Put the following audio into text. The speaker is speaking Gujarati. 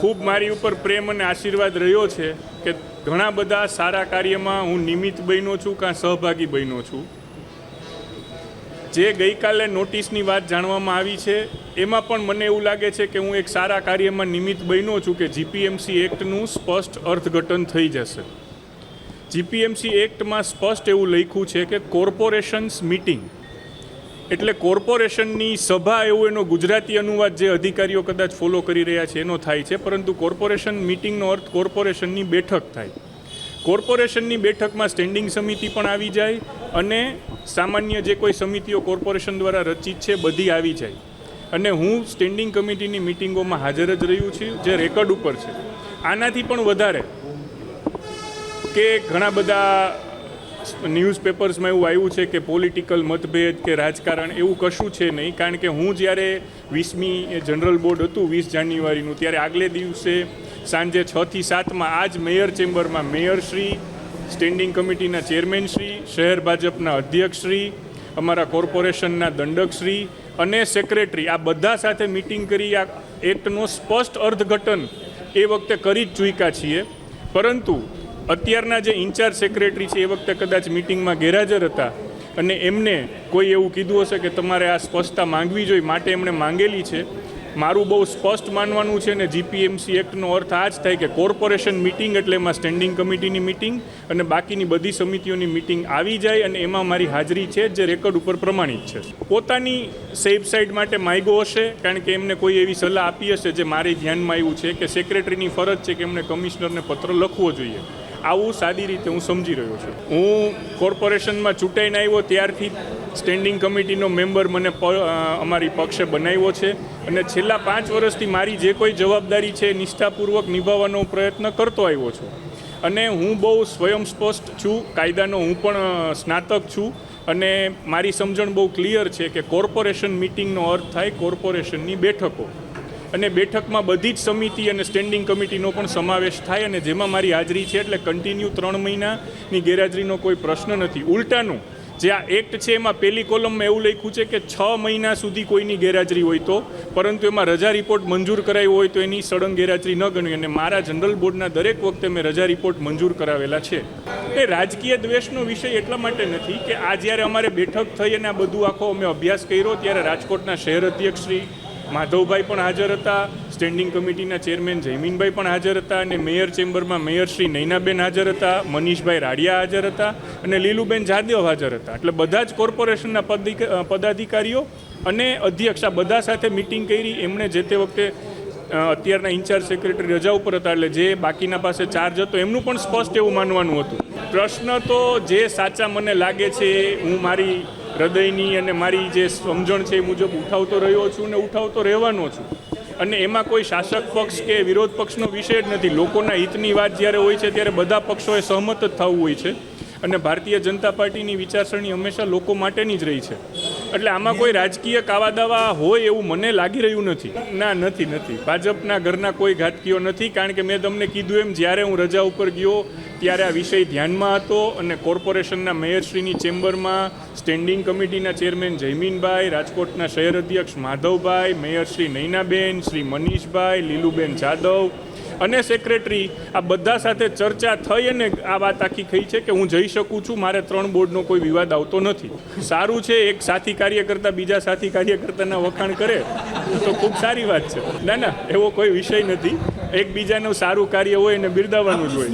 ખૂબ મારી ઉપર પ્રેમ અને આશીર્વાદ રહ્યો છે કે ઘણા બધા સારા કાર્યમાં હું નિમિત્ત બન્યો છું કાં સહભાગી બન્યો છું. જે ગઈકાલે નોટિસની વાત જાણવામાં આવી છે, એમાં પણ મને એવું લાગે છે કે હું એક સારા કાર્યમાં નિમિત્ત બન્યો છું કે જીપીએમસી એક્ટનું સ્પષ્ટ અર્થઘટન થઈ જશે. જીપીએમસી એક્ટમાં સ્પષ્ટ એવું લખ્યું છે કે કોર્પોરેશન્સ મીટિંગ એટલે કોર્પોરેશનની સભા એવો એનો ગુજરાતી અનુવાદ જે અધિકારીઓ કદાચ ફોલો કરી રહ્યા છે, એનો થાય છે. પરંતુ કોર્પોરેશન મિટિંગનો અર્થ કોર્પોરેશનની બેઠક થાય. કોર્પોરેશનની બેઠકમાં સ્ટેન્ડિંગ સમિતિ પણ આવી જાય અને સામાન્ય જે કોઈ સમિતિઓ કોર્પોરેશન દ્વારા રચિત છે, બધી આવી જાય. અને હું સ્ટેન્ડિંગ કમિટીની મિટિંગોમાં હાજર જ રહ્યું છું, જે રેકોર્ડ ઉપર છે. આનાથી પણ વધારે કે ઘણા બધા ન્યૂઝપેપર્સમાં એવું આવ્યું છે કે પોલિટિકલ મતભેદ કે રાજકારણ એવું કશું છે નહીં. કારણ કે હું જ્યારે વીસમી જનરલ બોર્ડ હતું, વીસ જાન્યુઆરીનું, ત્યારે આગલે દિવસે સાંજે છથી સાતમાં આ જ મેયર ચેમ્બરમાં મેયરશ્રી, સ્ટેન્ડિંગ કમિટીના ચેરમેનશ્રી, શહેર ભાજપના અધ્યક્ષશ્રી, અમારા કોર્પોરેશનના દંડકશ્રી અને સેક્રેટરી આ બધા સાથે મિટિંગ કરી આ એક્ટનો સ્પષ્ટ અર્થઘટન એ વખતે કરી જ ચૂક્યા છીએ. પરંતુ અત્યારના જે ઇન્ચાર્જ સેક્રેટરી છે એ વખતે કદાચ મિટિંગમાં ગેરહાજર હતા અને એમને કોઈ એવું કીધું હશે કે તમારે આ સ્પષ્ટતા માંગવી જોઈએ, માટે એમણે માંગેલી છે. મારું બહુ સ્પષ્ટ માનવાનું છે ને જીપીએમસી એક્ટનો અર્થ આ જ થાય કે કોર્પોરેશન મિટિંગ એટલે એમાં સ્ટેન્ડિંગ કમિટીની મિટિંગ અને બાકીની બધી સમિતિઓની મિટિંગ આવી જાય અને એમાં મારી હાજરી છે જે રેકોર્ડ ઉપર પ્રમાણિત છે. પોતાની સેફ સાઇડ માટે માયગો હશે કારણ કે એમને કોઈ એવી સલાહ આપી હશે જે મારી ધ્યાનમાં આવ્યું છે કે સેક્રેટરીની ફરજ છે કે એમણે કમિશનરને પત્ર લખવો જોઈએ. આવું સાદી રીતે હું સમજી રહ્યો છું. હું કોર્પોરેશનમાં ચૂંટાઈને આવ્યો ત્યારથી સ્ટેન્ડિંગ કમિટીનો મેમ્બર મને અમારી પક્ષે બનાવ્યો છે અને છેલ્લા પાંચ વર્ષથી મારી જે કોઈ જવાબદારી છે નિષ્ઠાપૂર્વક નિભાવવાનો પ્રયત્ન કરતો આવ્યો છું. અને હું બહુ સ્વયંસ્પષ્ટ છું, કાયદાનો હું પણ સ્નાતક છું અને મારી સમજણ બહુ ક્લિયર છે કે કોર્પોરેશન મિટિંગનો અર્થ થાય કોર્પોરેશનની બેઠકો. અને બેઠકમાં બધી જ સમિતિ અને સ્ટેન્ડિંગ કમિટીનો પણ સમાવેશ થાય અને જેમાં મારી હાજરી છે એટલે કન્ટિન્યુ ત્રણ મહિનાની ગેરહાજરીનો કોઈ પ્રશ્ન નથી. ઉલટાનું, જે આ એક્ટ છે એમાં પહેલી કોલમમાં એવું લખ્યું છે કે છ મહિના સુધી કોઈની ગેરહાજરી હોય તો, પરંતુ એમાં રજા રિપોર્ટ મંજૂર કરાયો હોય તો એની સડંગ ગેરહાજરી ન ગણવી અને મારા જનરલ બોર્ડના દરેક વખતે મેં રજા રિપોર્ટ મંજૂર કરાવેલા છે. એ રાજકીય દ્વેષનો વિષય એટલા માટે નથી કે આ જ્યારે અમારે બેઠક થઈ અને આ બધું આખો અમે અભ્યાસ કર્યો, ત્યારે રાજકોટના શહેર અધ્યક્ષ શ્રી માધવભાઈ પણ હાજર હતા. સ્ટેન્ડિંગ કમિટીના ચેરમેન જયમીનભાઈ પણ હાજર હતા અને મેયર ચેમ્બરમાં મેયર શ્રી નૈનાબેન હાજર હતા, મનીષભાઈ રાડિયા હાજર હતા અને લીલુબેન જાદવ હાજર હતા. એટલે બધા જ કોર્પોરેશનના પદાધિકારીઓ અને અધ્યક્ષ આ બધા સાથે મિટિંગ કરી. એમણે જે તે વખતે અત્યારના ઇન્ચાર્જ સેક્રેટરી રજા ઉપર હતા. એટલે જે બાકીના પાસે ચાર્જ હતો, એમનું પણ સ્પષ્ટ એવું માનવાનું હતું. પ્રશ્ન તો જે સાચા મને લાગે છે, હું મારી હૃદયની અને મારી જે સમજણ છે એ મુજબ ઉઠાવતો રહ્યો છું ને ઉઠાવતો રહેવાનો છું. અને એમાં કોઈ શાસક પક્ષ કે વિરોધ પક્ષનો વિષય જ નથી. લોકોના હિતની વાત જ્યારે હોય છે ત્યારે બધા પક્ષોએ સહમત જ થવું હોય છે. અને ભારતીય જનતા પાર્ટીની વિચારસરણી હંમેશા લોકો માટેની જ રહી છે. એટલે આમાં કોઈ રાજકીય કાવા દાવા હોય એવું મને લાગી રહ્યું નથી. ના, નથી નથી. ભાજપના ઘરના કોઈ ઘાતકીઓ નથી. કારણ કે મેં તમને કીધું એમ, જ્યારે હું રજા ઉપર ગયો ત્યારે આ વિષય ધ્યાનમાં હતો અને કોર્પોરેશનના મેયરશ્રીની ચેમ્બરમાં સ્ટેન્ડિંગ કમિટીના ચેરમેન જયમીનભાઈ, રાજકોટના શહેર અધ્યક્ષ માધવભાઈ, મેયરશ્રી નૈનાબેન, શ્રી મનીષભાઈ, લીલુબેન જાદવ અને સેક્રેટરી આ બધા સાથે ચર્ચા થઈ અને આ વાત આખી થઈ છે કે હું જઈ શકું છું, મારે ત્રણ બોર્ડનો કોઈ વિવાદ આવતો નથી. સારું છે, એક સાથી કાર્યકર્તા બીજા સાથી કાર્યકર્તાના વખાણ કરે, તો ખૂબ સારી વાત છે. ના ના, એવો કોઈ વિષય નથી. એકબીજાનું સારું કાર્ય હોય એને બિરદાવવાનું જ હોય.